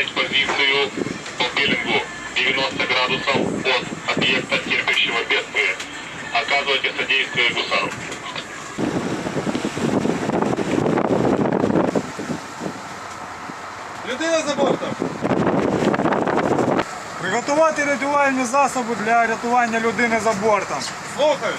занять позицию по пилингу 90 градусов от объекта, терпящего бедствие. Оказывайте содействие гусару. Людина за бортом. Приготувати рятувальні засоби для рятування людини за бортом. Слухаюсь.